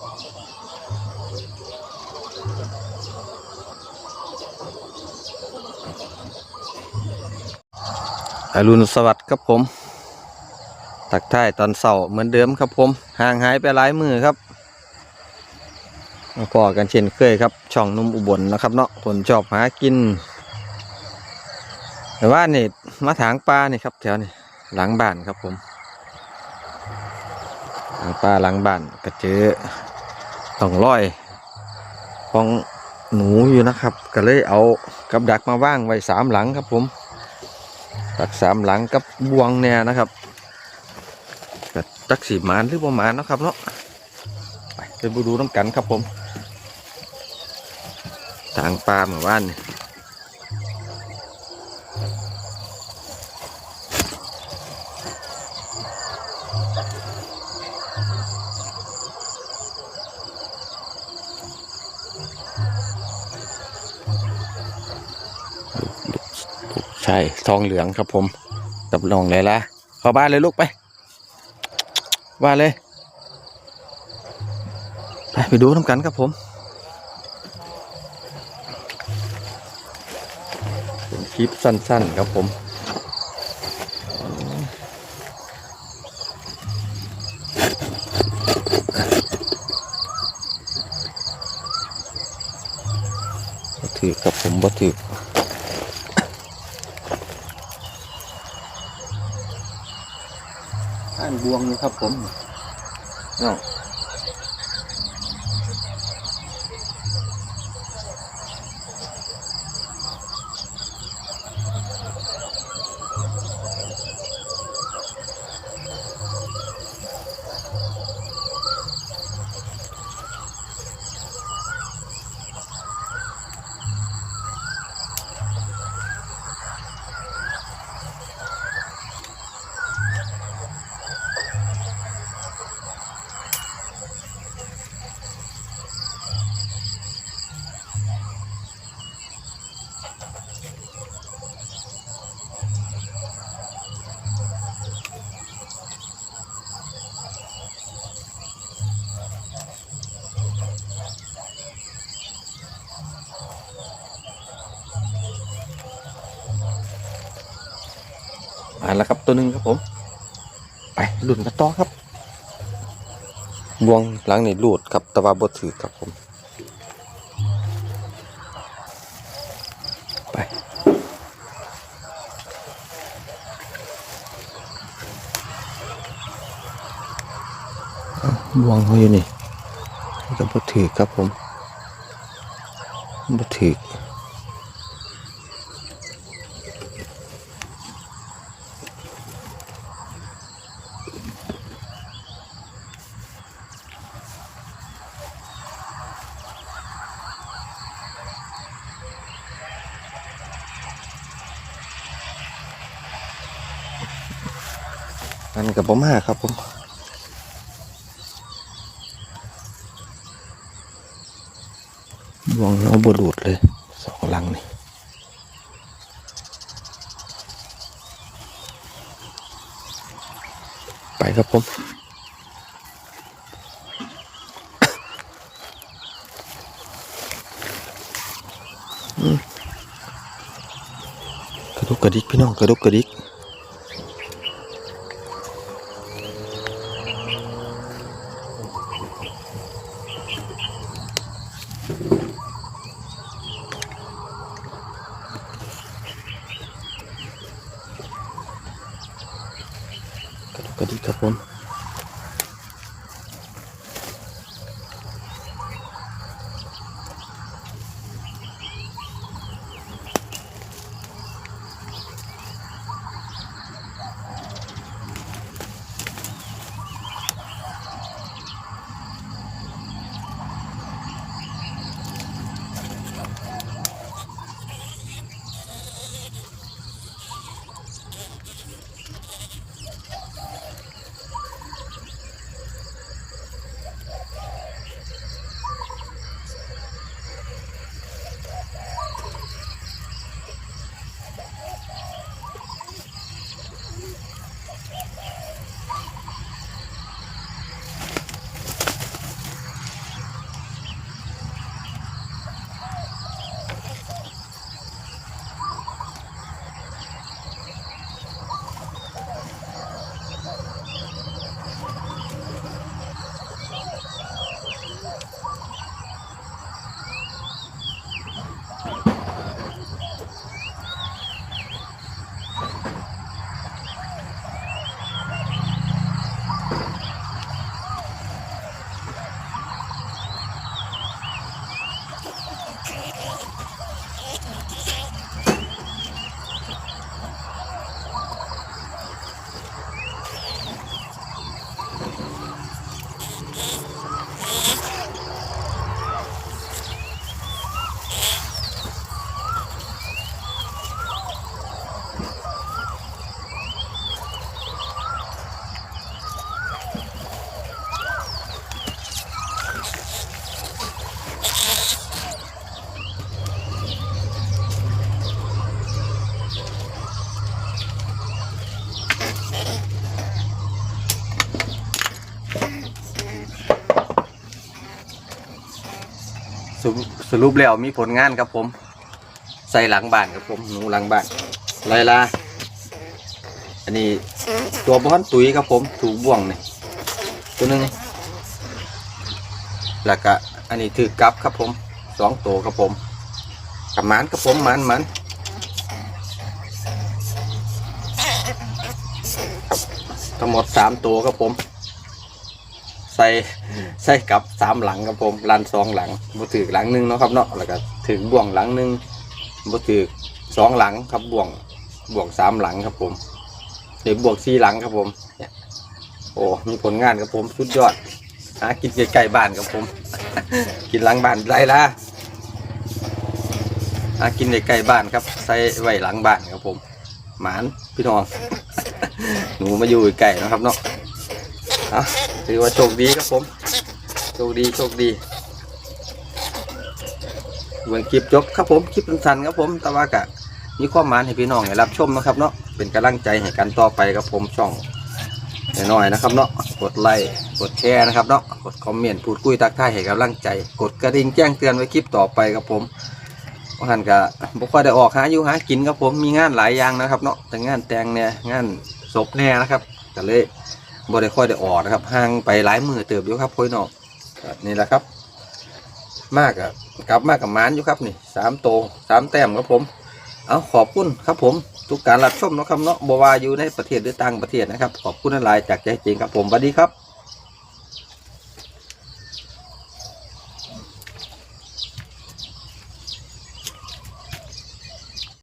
อรุณสวัสดิ์ครับผม ตักท่ายตอนเสาร์เหมือนเดิมครับผม ห่างหายไปหลายมือครับมาพอกันเช่นเคยครับ ช่องนุ่มอุบลนะครับเนาะคนชอบหากิน แต่ว่านี่มาถางปลานี่ครับแถวนี่หลังบ้านครับผมถางปลาหลังบ้านก็เจอ ต้องร้อยของหนูอยู่นะครับ ก็เลยเอากับดักมาว่างไว้สามหลังครับผมดักสามหลังกับบวงแน่นะครับก็จักสีมานหรือประมาณนะครับเนาะไปไปดูน้ำกันครับผมทางปลาเหมือนว่านนี่ ช่ทองเหลืองครับผมกับน้องเลยละเข้าบ้านเลยลูกไปว่าเลยไปไปดูน้ำกันครับผมเป็นคลิปสั้น ๆ ครับผมถือกับผมบ่ถือานบวงอยู่ครับผมเนาะ มาแล้วครับตัวหนึ่งครับผม ไปหลุดกันต่อครับบวงหลังนี่หลุดครับตะวันบดถือครับผม ไป บวงเขาอยู่นี่ก็บดถือครับผม บถืออันกับผมห้าครับผม วงเอาบหลุดเลยสองลังนี่ไปครับผมอืมกระดุกกระดิกพี่น้องกระดุกกระดิก กระดูกกระดิกครับผม สรุปแล้วมีผลงานครับผม ใส่หลังบ้านครับผมหนูหลังบ้านไรลาอันนี้ตัวบอนตุ๋ยครับผมถูกบ่วงนี่ตัวนึงแล้วก็อันนี้ถือกับครับผมสองตัวครับผมกับมันครับผมมันมันทั้งหมดสามตัวครับผม ส่ใส่กับสามหลังครับผมลันสองหลังบ่ถือหลังหนึงเนาะครับเนาะแล้วก็ถึงบ่วงหลังหนึงบ่ถือสองหลังครับบ่วงบ่วงสามหลังครับผมหรือบวกสี่หลังครับผมเนี่ยโอ้มีผลงานครับผมสุดยอดหากินใกล้ๆบ้านครับผม กินหลังบ้านไรล่ะหากินใกล้ๆบ้านครับ ใส่ไว้หลังบ้านครับผม หมานพี่น้อง หนูมาอยู่ใกล้นะครับเนาะ อะถือว่าโชคดีครับผมโชคดีโชคดีเบิ่งคลิปจบครับผมคลิปสั้นๆครับผมแต่ว่ากะมีความหมายให้พี่น้องได้รับชมนะครับเนาะเป็นกำลังใจให้กันต่อไปครับผมช่องน้อยๆนะครับเนาะกดไลค์กดแชร์นะครับเนาะกดคอมเมนต์พูดคุยทักทายให้กำลังใจ กดกระดิ่งแจ้งเตือนไว้คลิปต่อไปครับผมว่าหันกะบ่ค่อยได้ออกหาอยู่หากินครับผมมีงานหลายอย่างนะครับเนาะแต่งานแต่งเนี่ยงานศพแน่นะครับก็เลย บ่ได้ค่อยได้ออกนะครับห่างไปหลายมือเติบอยู่ครับพ่อยน้องนี่แหละครับ มากอะกลับมากกับมานอยู่ครับนี่สามโตสามแต้มครับผม เอาขอบคุณครับผม ทุกการรับชมนะครับเนาะบัวาอยู่ในประเทศหรือต่างประเทศนะครับ ขอบคุณหลายจากใจจริงครับผมสวัสดีครับ